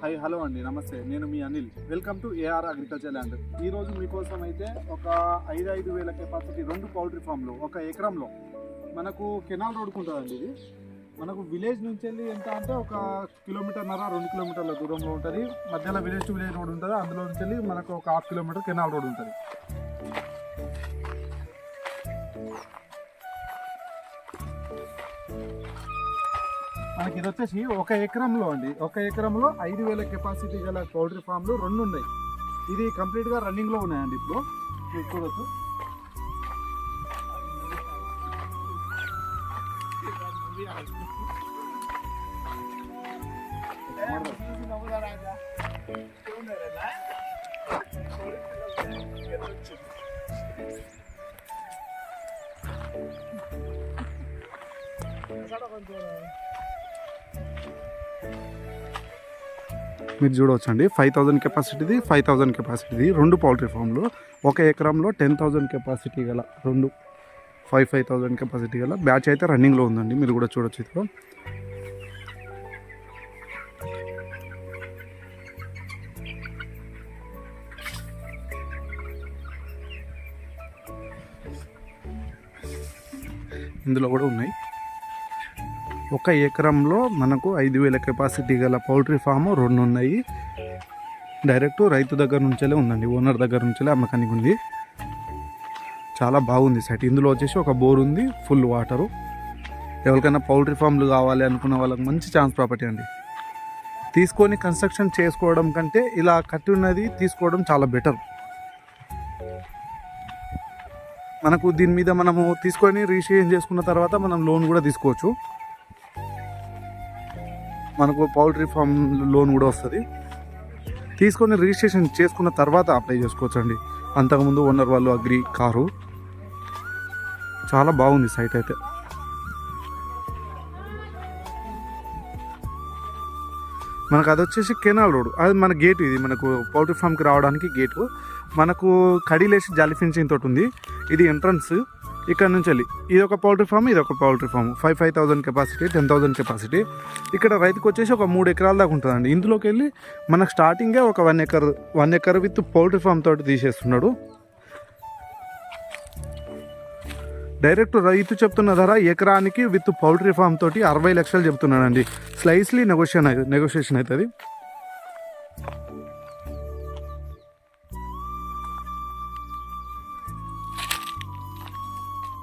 Hi hello అండి నమస్తే. నేను మీ Anil. Welcome to AR agriculture land ఈ రోజు మీకోసం అయితే ఒక ఐదు ఐదు వేల కెపాసిటీ రెండు పౌల్ట్రీ ఫామ్లు ఒక ఎకరంలో. మనకు కెనాల్ రోడ్కు ఉంటుందండి ఇది. మనకు విలేజ్ నుంచి వెళ్ళి ఎంత అంటే ఒక కిలోమీటర్న్నర రెండు కిలోమీటర్ల దూరంలో ఉంటుంది. మధ్యలో విలేజ్ టు విలేజ్ రోడ్ ఉంటుంది. అందులో నుంచి వెళ్ళి మనకు ఒక హాఫ్ కిలోమీటర్ కెనాల్ రోడ్ ఉంటుంది. మనకి ఇది వచ్చేసి ఒక ఎకరంలో అండి. ఒక ఎకరంలో ఐదు వేల కెపాసిటీ గల పౌల్ట్రీ ఫామ్లు రెండు ఉన్నాయి. ఇది కంప్లీట్గా రన్నింగ్లో ఉన్నాయండి ఇప్పుడు. మీరు చూడొచ్చు. మీరు చూడవచ్చండి. ఫైవ్ థౌజండ్ కెపాసిటీది ఫైవ్ థౌజండ్ కెపాసిటీది రెండు పౌల్ట్రీ ఫామ్లు ఒక ఎకరంలో టెన్ థౌజండ్ కెపాసిటీ గల రెండు ఫైవ్ ఫైవ్ థౌజండ్ కెపాసిటీ గల బ్యాచ్ అయితే రన్నింగ్లో ఉందండి. మీరు కూడా చూడొచ్చు ఇప్పుడు ఇందులో కూడా ఉన్నాయి. ఒక ఎకరంలో మనకు ఐదు వేల కెపాసిటీ గల పౌల్ట్రీ ఫామ్ రెండు ఉన్నాయి. డైరెక్ట్ రైతు దగ్గర నుంచే ఉందండి. ఓనర్ దగ్గర నుంచే అమ్మకానికి ఉంది. చాలా బాగుంది సైట్ ఇందులో వచ్చేసి ఒక బోర్ ఉంది ఫుల్ వాటరు ఎవరికైనా పౌల్ట్రీ ఫామ్లు కావాలి అనుకున్న వాళ్ళకి మంచి ఛాన్స్ ప్రాపర్టీ అండి. తీసుకొని కన్స్ట్రక్షన్ చేసుకోవడం కంటే ఇలా కట్టి ఉన్నది తీసుకోవడం చాలా బెటర్ మనకు దీని మీద మనము తీసుకొని రిజిస్ట్రేషన్ చేసుకున్న తర్వాత మనం లోన్ కూడా తీసుకోవచ్చు. మనకు పౌల్ట్రీ ఫామ్ లోన్ కూడా వస్తుంది. తీసుకొని రిజిస్ట్రేషన్ చేసుకున్న తర్వాత అప్లై చేసుకోవచ్చండి. అంతకుముందు ఓనర్ వాళ్ళు అగ్రి కారు. చాలా బాగుంది సైట్ అయితే. మనకు అది వచ్చేసి కెనాల్ రోడ్. అది మన గేట్ ఇది. మనకు పౌల్ట్రీ ఫామ్కి రావడానికి గేటు. మనకు కడిలేసి జాలిఫిన్సింగ్ తోటి ఉంది. ఇది ఎంట్రన్స్. ఇక్కడ నుంచి వెళ్ళి. ఇది ఒక పౌల్ట్రీ ఫామ్ ఇది ఒక poultry farm. Five five thousand capacity ten thousand capacity ఇక్కడ రైతుకు వచ్చేసి ఒక మూడు ఎకరాల దాకా ఉంటుందండి. ఇందులోకి వెళ్ళి మనకు స్టార్టింగే ఒక one acre one acre with poultry farm తోటి తీసేస్తున్నాడు. డైరెక్ట్ రైతు చెప్తున్న ధర ఎకరానికి విత్ పౌల్ట్రీ ఫామ్ తోటి అరవై లక్షలు చెప్తున్నాడండి. స్లైస్లీ నెగోషియేషన్ నెగోషియేషన్ అవుతుంది.